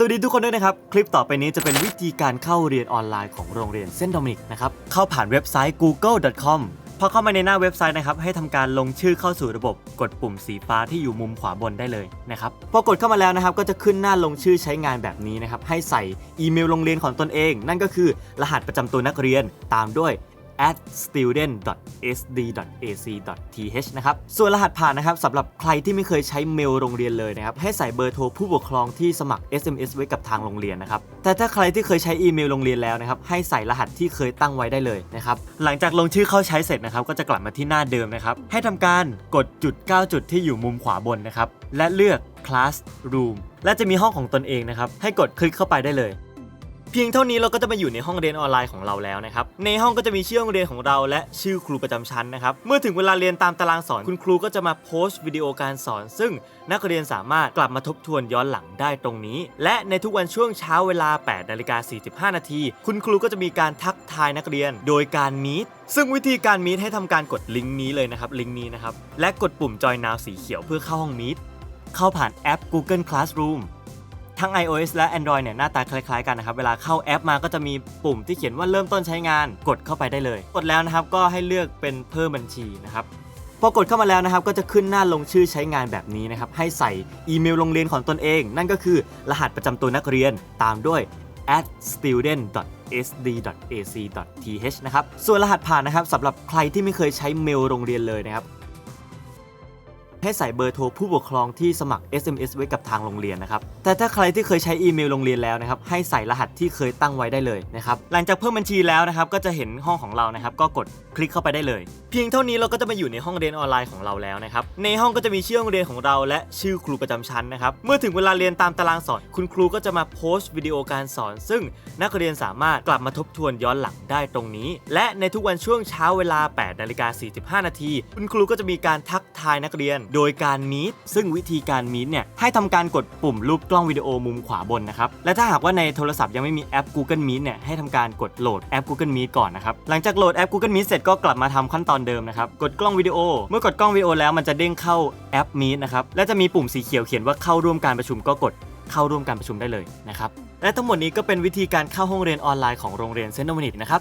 สวัสดีทุกคนด้วยนะครับ คลิปต่อไปนี้จะเป็นวิธีการเข้าเรียนออนไลน์ของโรงเรียนเส้นโดมินิกนะครับ เข้าผ่านเว็บไซต์ google.com พอเข้ามาในหน้าเว็บไซต์นะครับ ให้ทำการลงชื่อเข้าสู่ระบบกดปุ่มสีฟ้าที่อยู่มุมขวาบนได้เลยนะครับ พอกดเข้ามาแล้วนะครับ ก็จะขึ้นหน้าลงชื่อใช้งานแบบนี้นะครับ ให้ใส่อีเมลโรงเรียนของตนเอง นั่นก็คือรหัสประจำตัวนักเรียนตามด้วย at student.sd.ac.th นะครับ ส่วนรหัสผ่านนะครับสำหรับใครที่ไม่เคยใช้เมลโรงเรียนเลยนะครับ ให้ใส่เบอร์โทรผู้ปกครองที่สมัคร SMS ไว้กับทางโรงเรียนนะครับ แต่ถ้าใครที่เคยใช้อีเมลโรงเรียนแล้วนะครับ ให้ใส่รหัสที่เคยตั้งไว้ได้เลยนะครับ หลังจากลงชื่อเข้าใช้เสร็จนะครับ ก็จะกลับมาที่หน้าเดิมนะครับ ให้ทำการกดจุด 9 จุดที่อยู่มุมขวาบนนะครับ และเลือก classroom และจะมีห้องของตนเองนะครับ ให้กดคลิกเข้าไปได้เลย เพียงเท่านี้เราก็จะมาอยู่ในห้องเรียนออนไลน์ของเราแล้วนะครับ ในห้องก็จะมีชื่อโรงเรียนของเราและชื่อครูประจำชั้นนะครับ เมื่อถึงเวลาเรียนตามตารางสอนคุณครูก็จะมาโพสต์วิดีโอการสอน ซึ่งนักเรียนสามารถกลับมาทบทวนย้อนหลังได้ตรงนี้ และในทุกวันช่วงเช้าเวลา8นาฬิกา45 นาที คุณครูก็จะมีการทักทายนักเรียน โดยการมีดซึ่งวิธีการมีดให้ทำการกดลิงก์นี้เลยนะครับลิงก์นี้นะครับและกดปุ่มจอยนาวสีเขียวเพื่อเข้าห้องมีดเข้าผ่านแอป Google Classroom ทั้ง iOS และ Android เนี่ยหน้าตาคล้ายๆกันนะครับ เวลาเข้าแอปมาก็จะมีปุ่มที่เขียนว่าเริ่มต้นใช้งานกดเข้าไปได้เลย กดแล้วนะครับก็ให้เลือกเป็นเพิ่มบัญชีนะครับพอกดเข้ามาแล้วนะครับก็จะขึ้นหน้าลงชื่อใช้งานแบบนี้นะครับให้ใส่อีเมลโรงเรียนของตนเอง นั่นก็คือรหัสประจำตัวนักเรียนตามด้วย at student.sd.ac.th นะครับ ส่วนรหัสผ่านนะครับสำหรับใครที่ไม่เคยใช้เมลโรงเรียนเลยนะครับ ให้ใส่เบอร์โทรผู้ปกครองที่สมัคร SMS ไว้กับทางโรงเรียนนะครับ แต่ถ้าใครที่เคยใช้อีเมลโรงเรียนแล้วนะครับให้ใส่รหัสที่เคยตั้งไว้ได้เลยนะครับ หลังจากเพิ่มบัญชีแล้วนะครับก็จะเห็นห้องของเรานะครับก็กดคลิกเข้าไปได้เลย เพียงเท่านี้เราก็จะมาอยู่ในห้องเรียนออนไลน์ของเราแล้วนะครับ ในห้องก็จะมีชื่อโรงเรียนของเรา และชื่อครูประจำชั้นนะครับ เมื่อถึงเวลาเรียนตามตารางสอน คุณครูก็จะมาโพสต์วิดีโอการสอน ซึ่งนักเรียนสามารถกลับมาทบทวนย้อนหลังได้ตรงนี้ และในทุกวันช่วงเช้าเวลา8นาฬิกา45นาทีคุณครูก็จะมีการทักทายนักเรียนโดยการมีดซึ่งวิธีการมีดเนี่ยให้ทำการกดปุ่มรูปกล้องวิดีโอมุมขวาบนนะครับและถ้าหากว่าในโทรศัพท์ยังไม่มีแอป Google Meet เนี่ยให้ทำการกดโหลดแอป Google Meet ก่อนนะครับหลังจากโหลดแอป Google Meet เสร็จก็กลับมาทำขั้นตอนเดิมนะครับกดกล้องวิดีโอ เมื่อกดกล้องวิดีโอแล้วมันจะเด้งเข้าแอป Meet นะครับและจะมีปุ่มสีเขียวเขียนว่าเข้าร่วมการประชุมก็กดเข้าร่วมการประชุมได้เลยนะครับและทั้งหมดนี้ก็เป็นวิธีการเข้าห้องเรียนออนไลน์ของโรงเรียนเซนต์โดมินิกนะครับ